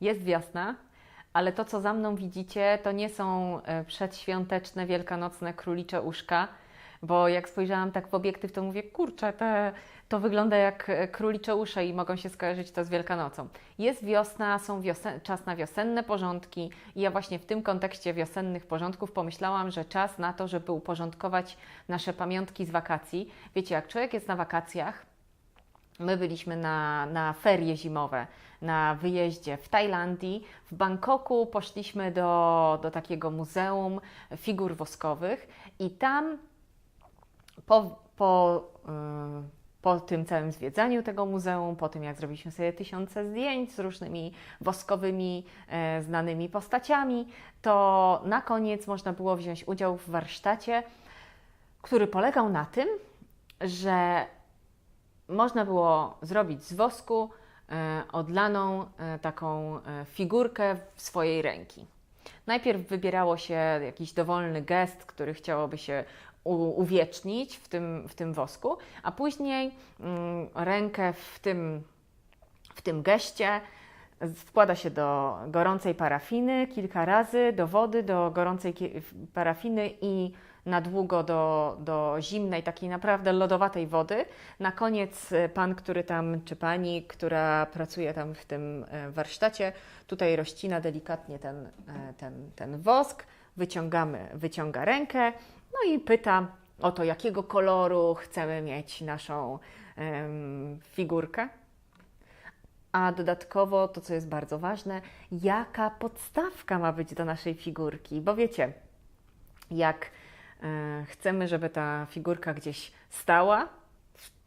Jest wiosna, ale to, co za mną widzicie, to nie są e, przedświąteczne, wielkanocne królicze uszka, bo jak spojrzałam tak w obiektyw, to mówię, kurczę, te, to wygląda jak e, królicze usze i mogą się skojarzyć to z Wielkanocą. Jest wiosna, są wiosen, czas na wiosenne porządki i ja właśnie w tym kontekście wiosennych porządków pomyślałam, że czas na to, żeby uporządkować nasze pamiątki z wakacji. Wiecie, jak człowiek jest na wakacjach, My byliśmy na, na ferie zimowe, na wyjeździe w Tajlandii. W Bangkoku poszliśmy do, do takiego muzeum figur woskowych i tam po, po, yy, po tym całym zwiedzaniu tego muzeum, po tym jak zrobiliśmy sobie tysiące zdjęć z różnymi woskowymi, e, znanymi postaciami, to na koniec można było wziąć udział w warsztacie, który polegał na tym, że można było zrobić z wosku odlaną e, taką e, figurkę w swojej ręki. Najpierw wybierało się jakiś dowolny gest, który chciałoby się uwiecznić w tym, w tym wosku, a później mm, rękę w tym, w tym geście wkłada się do gorącej parafiny kilka razy, do wody, do gorącej parafiny i na długo do, do zimnej, takiej naprawdę lodowatej wody. Na koniec e, pan, który tam, czy pani, która pracuje tam w tym e, warsztacie, tutaj rozcina delikatnie ten, e, ten, ten wosk, wyciągamy, wyciąga rękę, no i pyta o to, jakiego koloru chcemy mieć naszą figurkę. A dodatkowo to, co jest bardzo ważne, jaka podstawka ma być do naszej figurki, bo wiecie, jak chcemy, żeby ta figurka gdzieś stała,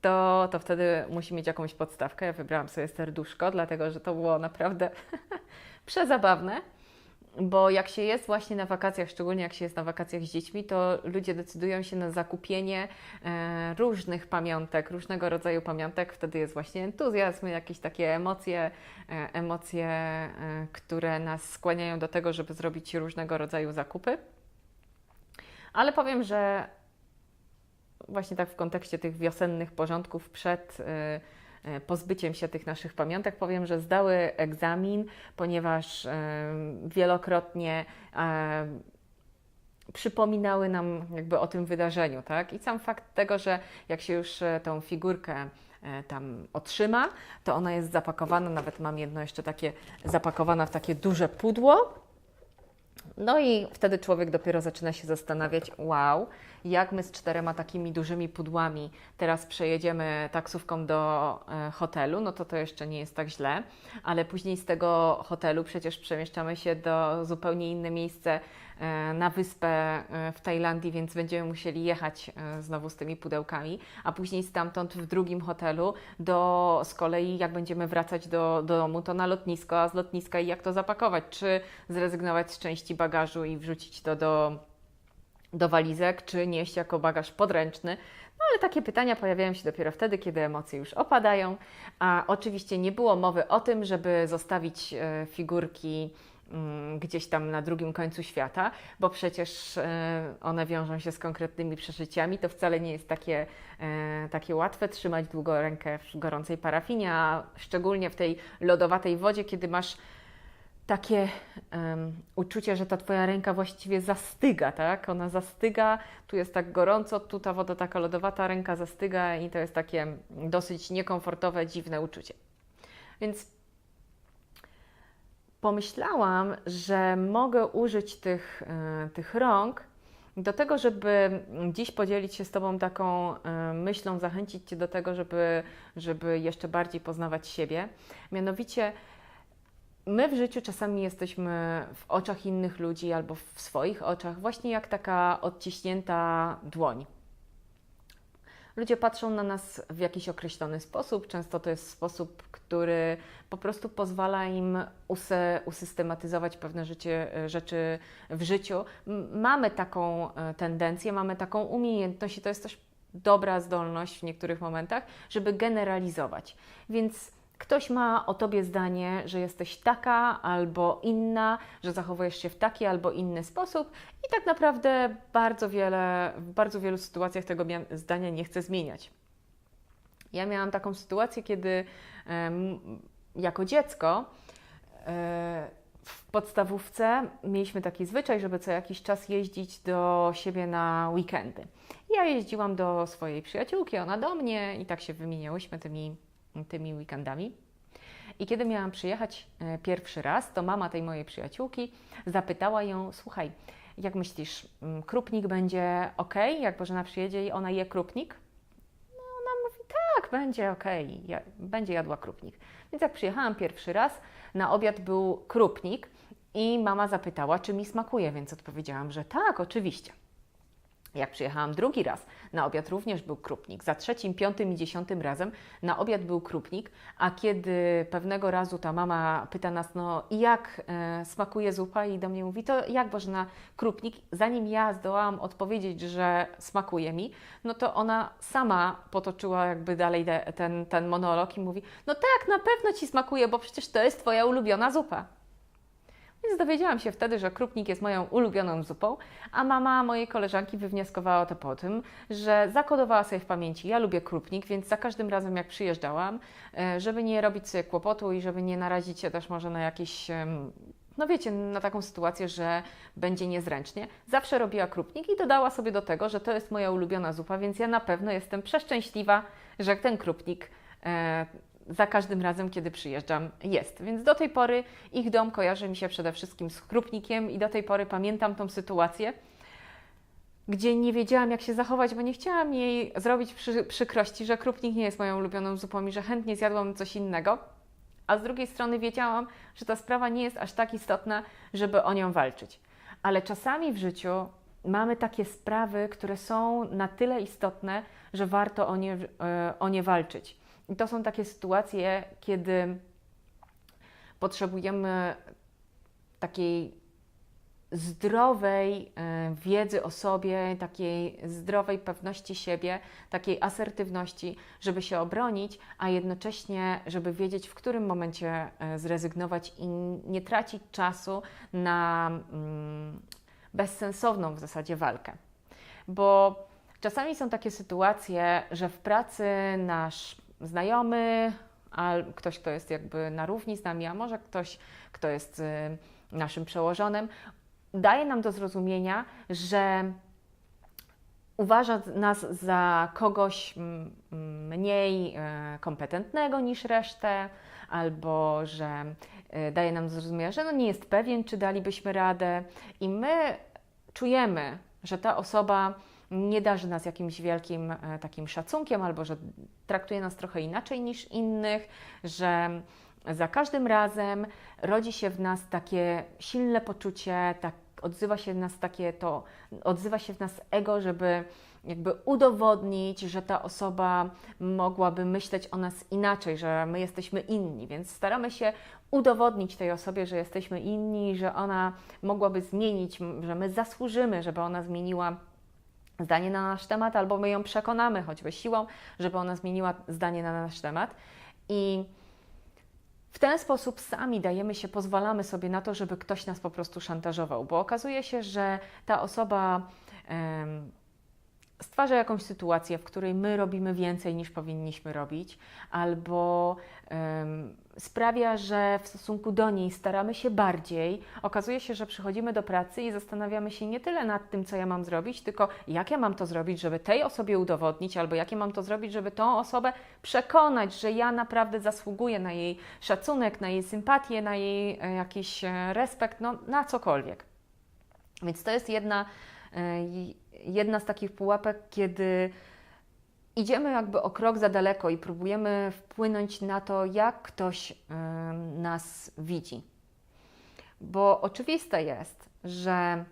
to, to wtedy musi mieć jakąś podstawkę. Ja wybrałam sobie serduszko, dlatego że to było naprawdę przezabawne. Bo jak się jest właśnie na wakacjach, szczególnie jak się jest na wakacjach z dziećmi, to ludzie decydują się na zakupienie e, różnych pamiątek, różnego rodzaju pamiątek. Wtedy jest właśnie entuzjazm, jakieś takie emocje, e, emocje, e, które nas skłaniają do tego, żeby zrobić różnego rodzaju zakupy. Ale powiem, że właśnie tak w kontekście tych wiosennych porządków przed y, y, pozbyciem się tych naszych pamiątek, powiem, że zdały egzamin, ponieważ y, wielokrotnie przypominały nam jakby o tym wydarzeniu, tak? I sam fakt tego, że jak się już tą figurkę tam otrzyma, to ona jest zapakowana, nawet mam jedno jeszcze takie zapakowana w takie duże pudło, no i wtedy człowiek dopiero zaczyna się zastanawiać, wow, jak my z czterema takimi dużymi pudłami teraz przejedziemy taksówką do e, hotelu, no to to jeszcze nie jest tak źle, ale później z tego hotelu przecież przemieszczamy się do zupełnie inne miejsce e, na wyspę e, w Tajlandii, więc będziemy musieli jechać znowu z tymi pudełkami, a później stamtąd w drugim hotelu do z kolei jak będziemy wracać do, do domu, to na lotnisko, a z lotniska i jak to zapakować, czy zrezygnować z części bagażu i wrzucić to do do walizek, czy nieść jako bagaż podręczny. No ale takie pytania pojawiają się dopiero wtedy, kiedy emocje już opadają. A oczywiście nie było mowy o tym, żeby zostawić e, figurki mm, gdzieś tam na drugim końcu świata, bo przecież e, one wiążą się z konkretnymi przeżyciami. To wcale nie jest takie, e, takie łatwe trzymać długo rękę w gorącej parafinie, a szczególnie w tej lodowatej wodzie, kiedy masz takie um, uczucie, że ta Twoja ręka właściwie zastyga, tak? Ona zastyga, tu jest tak gorąco, tu ta woda taka lodowata, ręka zastyga i to jest takie dosyć niekomfortowe, dziwne uczucie. Więc pomyślałam, że mogę użyć tych, y, tych rąk do tego, żeby dziś podzielić się z Tobą taką y, myślą, zachęcić Cię do tego, żeby, żeby jeszcze bardziej poznawać siebie. Mianowicie, my w życiu czasami jesteśmy w oczach innych ludzi albo w swoich oczach, właśnie jak taka odciśnięta dłoń. Ludzie patrzą na nas w jakiś określony sposób. Często to jest sposób, który po prostu pozwala im usystematyzować pewne życie, rzeczy w życiu. Mamy taką e, tendencję, mamy taką umiejętność i to jest też dobra zdolność w niektórych momentach, żeby generalizować. Więc Ktoś ma o tobie zdanie, że jesteś taka albo inna, że zachowujesz się w taki albo inny sposób, i tak naprawdę bardzo wiele, w bardzo wielu sytuacjach tego zdania nie chce zmieniać. Ja miałam taką sytuację, kiedy jako dziecko e, w podstawówce mieliśmy taki zwyczaj, żeby co jakiś czas jeździć do siebie na weekendy. Ja jeździłam do swojej przyjaciółki, ona do mnie i tak się wymieniałyśmy tymi, tymi weekendami. I kiedy miałam przyjechać e, pierwszy raz, to mama tej mojej przyjaciółki zapytała ją: Słuchaj, jak myślisz, mm, krupnik będzie ok? Jak Bożena przyjedzie i ona je krupnik? No ona mówi: Tak, będzie ok, ja, będzie jadła krupnik. Więc jak przyjechałam pierwszy raz, na obiad był krupnik i mama zapytała, czy mi smakuje, więc odpowiedziałam, że tak, oczywiście. Jak przyjechałam drugi raz, na obiad również był krupnik. Za trzecim, piątym i dziesiątym razem na obiad był krupnik, a kiedy pewnego razu ta mama pyta nas, no jak e, smakuje zupa i do mnie mówi, to jak Bożena krupnik, zanim ja zdołałam odpowiedzieć, że smakuje mi, no to ona sama potoczyła jakby dalej de, ten, ten monolog i mówi, no tak, na pewno Ci smakuje, bo przecież to jest Twoja ulubiona zupa. Więc dowiedziałam się wtedy, że krupnik jest moją ulubioną zupą, a mama mojej koleżanki wywnioskowała to po tym, że zakodowała sobie w pamięci, ja lubię krupnik, więc za każdym razem jak przyjeżdżałam, e, żeby nie robić sobie kłopotu i żeby nie narazić się też może na jakieś, no wiecie, na taką sytuację, że będzie niezręcznie, zawsze robiła krupnik i dodała sobie do tego, że to jest moja ulubiona zupa, więc ja na pewno jestem przeszczęśliwa, że ten krupnik e, za każdym razem, kiedy przyjeżdżam, jest. Więc do tej pory ich dom kojarzy mi się przede wszystkim z chrupnikiem i do tej pory pamiętam tą sytuację, gdzie nie wiedziałam, jak się zachować, bo nie chciałam jej zrobić przy, przykrości, że krupnik nie jest moją ulubioną zupą i że chętnie zjadłam coś innego. A z drugiej strony wiedziałam, że ta sprawa nie jest aż tak istotna, żeby o nią walczyć. Ale czasami w życiu mamy takie sprawy, które są na tyle istotne, że warto o nie, e, o nie walczyć. I to są takie sytuacje, kiedy potrzebujemy takiej zdrowej e, wiedzy o sobie, takiej zdrowej pewności siebie, takiej asertywności, żeby się obronić, a jednocześnie, żeby wiedzieć, w którym momencie e, zrezygnować i nie tracić czasu na mm, bezsensowną w zasadzie walkę. Bo czasami są takie sytuacje, że w pracy nasz znajomy, a ktoś, kto jest jakby na równi z nami, a może ktoś, kto jest y, naszym przełożonym, daje nam do zrozumienia, że uważa nas za kogoś mniej e, kompetentnego niż resztę, albo że e, daje nam do zrozumienia, że no nie jest pewien, czy dalibyśmy radę, i my czujemy, że ta osoba nie darzy nas jakimś wielkim e, takim szacunkiem, albo że traktuje nas trochę inaczej niż innych, że za każdym razem rodzi się w nas takie silne poczucie, tak, odzywa się w nas takie to, odzywa się w nas ego, żeby jakby udowodnić, że ta osoba mogłaby myśleć o nas inaczej, że my jesteśmy inni, więc staramy się udowodnić tej osobie, że jesteśmy inni, że ona mogłaby zmienić, że my zasłużymy, żeby ona zmieniła zdanie na nasz temat, albo my ją przekonamy choćby siłą, żeby ona zmieniła zdanie na nasz temat. I w ten sposób sami dajemy się, pozwalamy sobie na to, żeby ktoś nas po prostu szantażował, bo okazuje się, że ta osoba stwarza jakąś sytuację, w której my robimy więcej niż powinniśmy robić, albo sprawia, że w stosunku do niej staramy się bardziej. Okazuje się, że przychodzimy do pracy i zastanawiamy się nie tyle nad tym, co ja mam zrobić, tylko jak ja mam to zrobić, żeby tej osobie udowodnić, albo jak ja mam to zrobić, żeby tą osobę przekonać, że ja naprawdę zasługuję na jej szacunek, na jej sympatię, na jej e, jakiś e, respekt, no na cokolwiek. Więc to jest jedna e, jedna z takich pułapek, kiedy idziemy jakby o krok za daleko i próbujemy wpłynąć na to, jak ktoś nas widzi. Bo oczywiste jest, że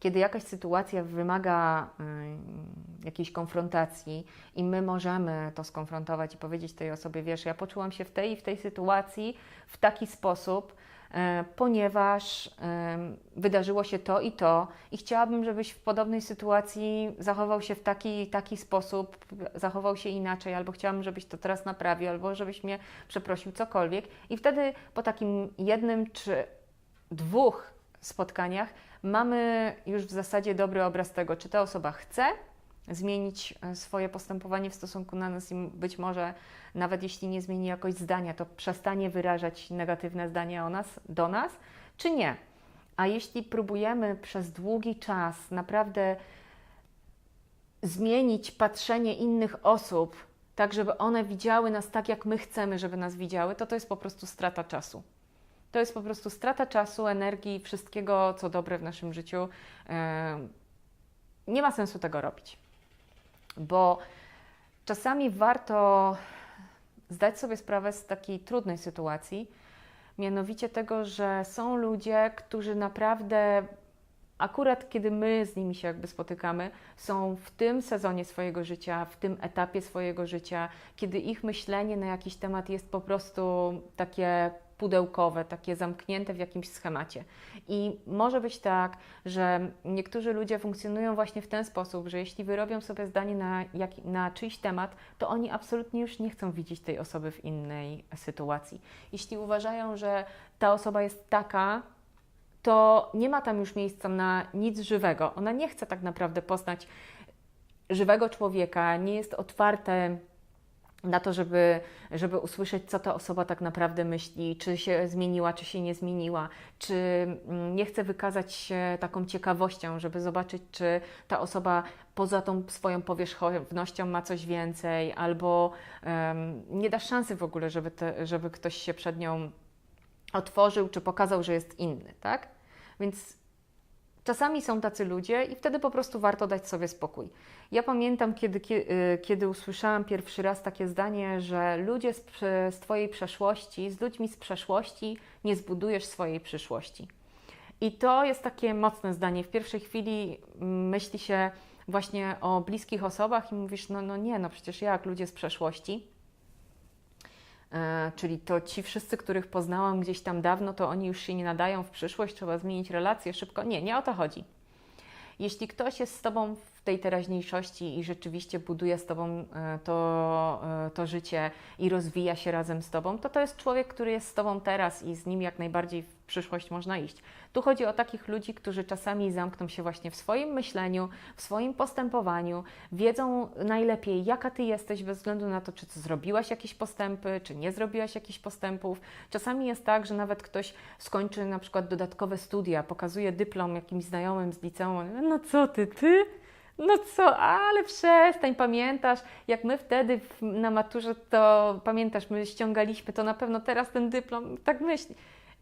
kiedy jakaś sytuacja wymaga jakiejś konfrontacji i my możemy to skonfrontować i powiedzieć tej osobie, wiesz, ja poczułam się w tej i w tej sytuacji w taki sposób, ponieważ wydarzyło się to i to, i chciałabym, żebyś w podobnej sytuacji zachował się w taki taki sposób, zachował się inaczej, albo chciałabym, żebyś to teraz naprawił, albo żebyś mnie przeprosił, cokolwiek. I wtedy po takim jednym czy dwóch spotkaniach mamy już w zasadzie dobry obraz tego, czy ta osoba chce zmienić e, swoje postępowanie w stosunku na nas i być może nawet jeśli nie zmieni jakość zdania, to przestanie wyrażać negatywne zdania o nas, do nas, czy nie. A jeśli próbujemy przez długi czas naprawdę zmienić patrzenie innych osób, tak żeby one widziały nas tak, jak my chcemy, żeby nas widziały, to to jest po prostu strata czasu. To jest po prostu strata czasu, energii, wszystkiego, co dobre w naszym życiu. E, nie ma sensu tego robić, bo czasami warto zdać sobie sprawę z takiej trudnej sytuacji, mianowicie tego, że są ludzie, którzy naprawdę akurat kiedy my z nimi się jakby spotykamy, są w tym sezonie swojego życia, w tym etapie swojego życia, kiedy ich myślenie na jakiś temat jest po prostu takie pudełkowe, takie zamknięte w jakimś schemacie. I może być tak, że niektórzy ludzie funkcjonują właśnie w ten sposób, że jeśli wyrobią sobie zdanie na, jak, na czyjś temat, to oni absolutnie już nie chcą widzieć tej osoby w innej sytuacji. Jeśli uważają, że ta osoba jest taka, to nie ma tam już miejsca na nic żywego. Ona nie chce tak naprawdę poznać żywego człowieka, nie jest otwarte na to, żeby, żeby usłyszeć, co ta osoba tak naprawdę myśli, czy się zmieniła, czy się nie zmieniła, czy mm, nie chce wykazać się taką ciekawością, żeby zobaczyć, czy ta osoba poza tą swoją powierzchownością ma coś więcej, albo um, nie da szansy w ogóle, żeby, te, żeby ktoś się przed nią otworzył, czy pokazał, że jest inny, tak? Więc czasami są tacy ludzie i wtedy po prostu warto dać sobie spokój. Ja pamiętam, kiedy, y, kiedy usłyszałam pierwszy raz takie zdanie, że ludzie z, z Twojej przeszłości, z ludźmi z przeszłości nie zbudujesz swojej przyszłości. I to jest takie mocne zdanie. W pierwszej chwili mm, myśli się właśnie o bliskich osobach i mówisz, no, no nie, no przecież jak ludzie z przeszłości. E, czyli to ci wszyscy, których poznałam gdzieś tam dawno, to oni już się nie nadają w przyszłość, trzeba zmienić relacje szybko. Nie, nie o to chodzi. Jeśli ktoś jest z Tobą w tej teraźniejszości i rzeczywiście buduje z Tobą e, to, e, to życie i rozwija się razem z Tobą, to to jest człowiek, który jest z Tobą teraz i z nim jak najbardziej w przyszłość można iść. Tu chodzi o takich ludzi, którzy czasami zamkną się właśnie w swoim myśleniu, w swoim postępowaniu, wiedzą najlepiej, jaka Ty jesteś, bez względu na to, czy zrobiłaś jakieś postępy, czy nie zrobiłaś jakichś postępów. Czasami jest tak, że nawet ktoś skończy na przykład dodatkowe studia, pokazuje dyplom jakimś znajomym z liceum, no co Ty, Ty? No co, ale przestań, pamiętasz, jak my wtedy na maturze, to pamiętasz, my ściągaliśmy, to na pewno teraz ten dyplom, tak myśli.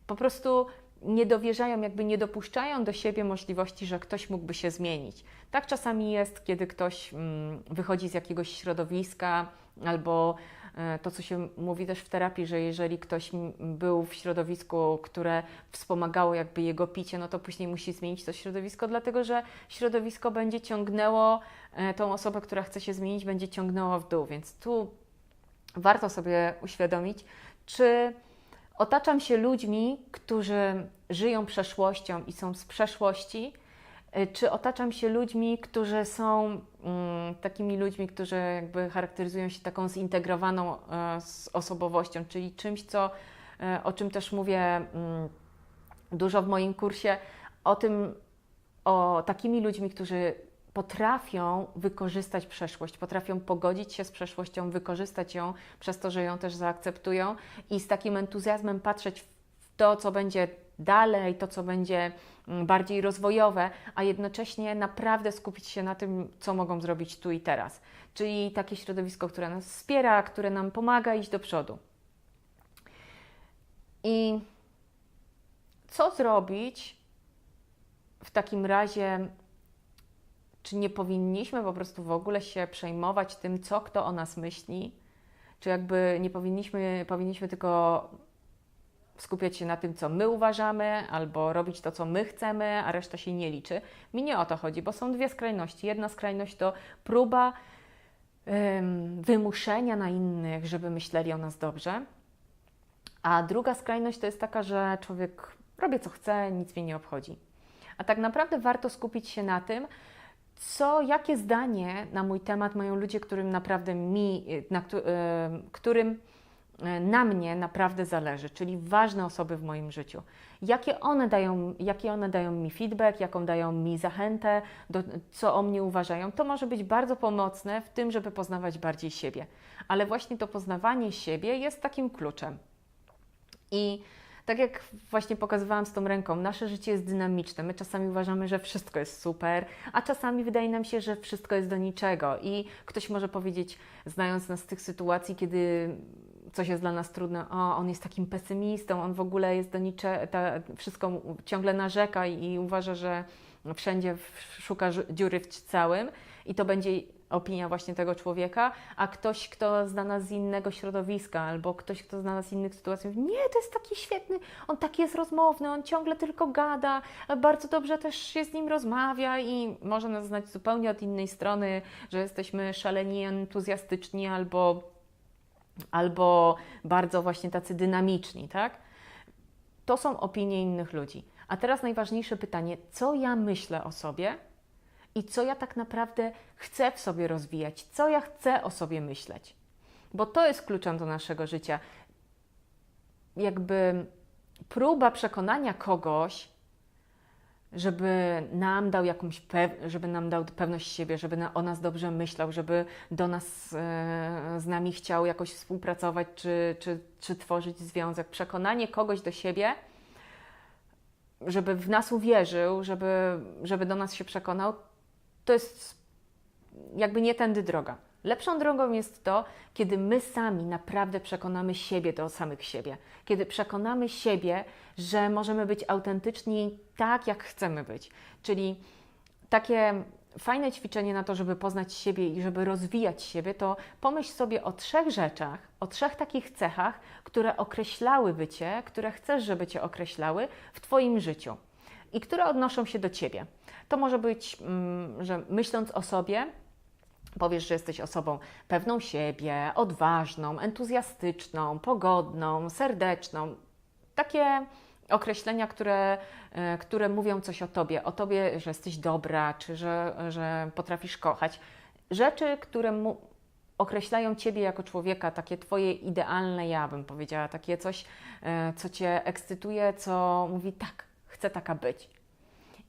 Po prostu nie dowierzają, jakby nie dopuszczają do siebie możliwości, że ktoś mógłby się zmienić. Tak czasami jest, kiedy ktoś mm, wychodzi z jakiegoś środowiska albo to, co się mówi też w terapii, że jeżeli ktoś był w środowisku, które wspomagało jakby jego picie, no to później musi zmienić to środowisko, dlatego że środowisko będzie ciągnęło e, tą osobę, która chce się zmienić, będzie ciągnęło w dół. Więc tu warto sobie uświadomić, czy otaczam się ludźmi, którzy żyją przeszłością i są z przeszłości, czy otaczam się ludźmi, którzy są mm, takimi ludźmi, którzy jakby charakteryzują się taką zintegrowaną y, z osobowością, czyli czymś, co, y, o czym też mówię mm, dużo w moim kursie, o tym, o takimi ludźmi, którzy potrafią wykorzystać przeszłość, potrafią pogodzić się z przeszłością, wykorzystać ją przez to, że ją też zaakceptują i z takim entuzjazmem patrzeć w to, co będzie dalej, to, co będzie mm, bardziej rozwojowe, a jednocześnie naprawdę skupić się na tym, co mogą zrobić tu i teraz. Czyli takie środowisko, które nas wspiera, które nam pomaga iść do przodu. I co zrobić w takim razie, czy nie powinniśmy po prostu w ogóle się przejmować tym, co kto o nas myśli? Czy jakby nie powinniśmy, powinniśmy tylko skupiać się na tym, co my uważamy, albo robić to, co my chcemy, a reszta się nie liczy. Mi nie o to chodzi, bo są dwie skrajności. Jedna skrajność to próba ym, wymuszenia na innych, żeby myśleli o nas dobrze, a druga skrajność to jest taka, że człowiek robi co chce, nic mnie nie obchodzi. A tak naprawdę warto skupić się na tym, co, jakie zdanie na mój temat mają ludzie, którym naprawdę mi, na, którym na mnie naprawdę zależy, czyli ważne osoby w moim życiu. Jakie one dają, jakie one dają mi feedback, jaką dają mi zachętę, do, co o mnie uważają, to może być bardzo pomocne w tym, żeby poznawać bardziej siebie. Ale właśnie to poznawanie siebie jest takim kluczem. I tak jak właśnie pokazywałam z tą ręką, nasze życie jest dynamiczne. My czasami uważamy, że wszystko jest super, a czasami wydaje nam się, że wszystko jest do niczego. I ktoś może powiedzieć, znając nas z tych sytuacji, kiedy coś jest dla nas trudne, o, on jest takim pesymistą, on w ogóle jest do niczego, wszystko ciągle narzeka i, i uważa, że wszędzie szuka dziury w całym. I to będzie opinia właśnie tego człowieka, a ktoś, kto zna nas z innego środowiska, albo ktoś, kto zna nas z innych sytuacji, mówi, nie, to jest taki świetny, on taki jest rozmowny, on ciągle tylko gada, bardzo dobrze też się z nim rozmawia i może nas znać zupełnie od innej strony, że jesteśmy szaleni, entuzjastyczni albo, albo bardzo właśnie tacy dynamiczni, tak? To są opinie innych ludzi. A teraz najważniejsze pytanie, co ja myślę o sobie – i co ja tak naprawdę chcę w sobie rozwijać, co ja chcę o sobie myśleć. Bo to jest kluczem do naszego życia. Jakby próba przekonania kogoś, żeby nam dał jakąś żeby nam dał pewność siebie, żeby na, o nas dobrze myślał, żeby do nas e, z nami chciał jakoś współpracować czy, czy, czy tworzyć związek. Przekonanie kogoś do siebie, żeby w nas uwierzył, żeby, żeby do nas się przekonał, to jest jakby nie tędy droga. Lepszą drogą jest to, kiedy my sami naprawdę przekonamy siebie do samych siebie. Kiedy przekonamy siebie, że możemy być autentyczni tak, jak chcemy być. Czyli takie fajne ćwiczenie na to, żeby poznać siebie i żeby rozwijać siebie, to pomyśl sobie o trzech rzeczach, o trzech takich cechach, które określałyby Cię, które chcesz, żeby Cię określały w Twoim życiu i które odnoszą się do Ciebie. To może być, mm, że myśląc o sobie, powiesz, że jesteś osobą pewną siebie, odważną, entuzjastyczną, pogodną, serdeczną. Takie określenia, które, e, które mówią coś o tobie, o tobie, że jesteś dobra, czy że, że potrafisz kochać. Rzeczy, które mu, określają ciebie jako człowieka, takie twoje idealne ja, bym powiedziała, takie coś, e, co cię ekscytuje, co mówi tak, chcę taka być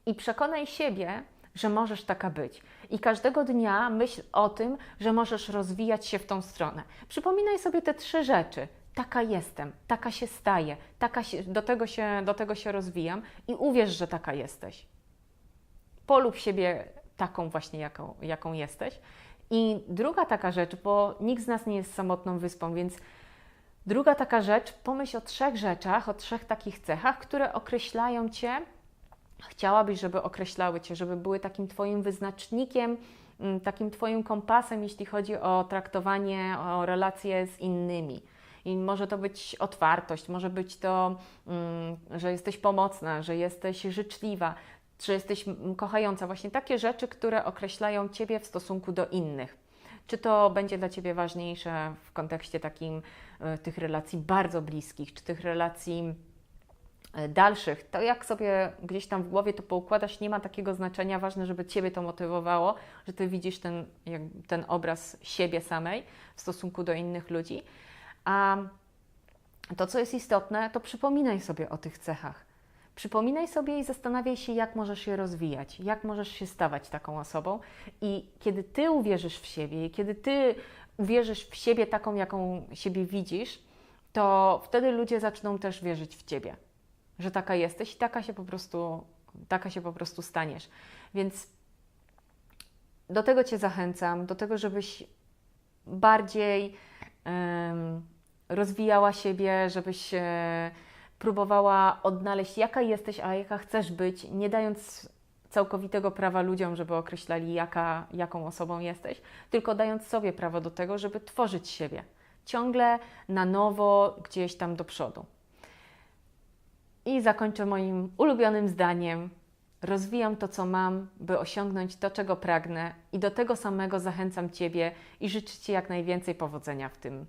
i przekonaj siebie, że możesz taka być. I każdego dnia myśl o tym, że możesz rozwijać się w tą stronę. Przypominaj sobie te trzy rzeczy. Taka jestem, taka się staję, taka się, do, tego się, do tego się rozwijam i uwierz, że taka jesteś. Polub siebie taką właśnie, jaką, jaką jesteś. I druga taka rzecz, bo nikt z nas nie jest samotną wyspą, więc druga taka rzecz, pomyśl o trzech rzeczach, o trzech takich cechach, które określają Cię chciałabyś, żeby określały Cię, żeby były takim Twoim wyznacznikiem, mm, takim Twoim kompasem, jeśli chodzi o traktowanie, o relacje z innymi. I może to być otwartość, może być to, mm, że jesteś pomocna, że jesteś życzliwa, że jesteś kochająca. Właśnie takie rzeczy, które określają Ciebie w stosunku do innych. Czy to będzie dla Ciebie ważniejsze w kontekście takim y, tych relacji bardzo bliskich, czy tych relacji E, dalszych, to jak sobie gdzieś tam w głowie to poukładasz, nie ma takiego znaczenia. Ważne, żeby Ciebie to motywowało, że Ty widzisz ten, ten obraz siebie samej w stosunku do innych ludzi. A to, co jest istotne, to przypominaj sobie o tych cechach. Przypominaj sobie i zastanawiaj się, jak możesz je rozwijać, jak możesz się stawać taką osobą. I kiedy Ty uwierzysz w siebie, kiedy Ty uwierzysz w siebie taką, jaką siebie widzisz, to wtedy ludzie zaczną też wierzyć w Ciebie że taka jesteś i taka się po prostu, taka się po prostu staniesz. Więc do tego Cię zachęcam, do tego, żebyś bardziej um, rozwijała siebie, żebyś e, próbowała odnaleźć, jaka jesteś, a jaka chcesz być, nie dając całkowitego prawa ludziom, żeby określali, jaka, jaką osobą jesteś, tylko dając sobie prawo do tego, żeby tworzyć siebie ciągle na nowo, gdzieś tam do przodu. I zakończę moim ulubionym zdaniem. Rozwijam to, co mam, by osiągnąć to, czego pragnę, i do tego samego zachęcam Ciebie i życzę Ci jak najwięcej powodzenia w tym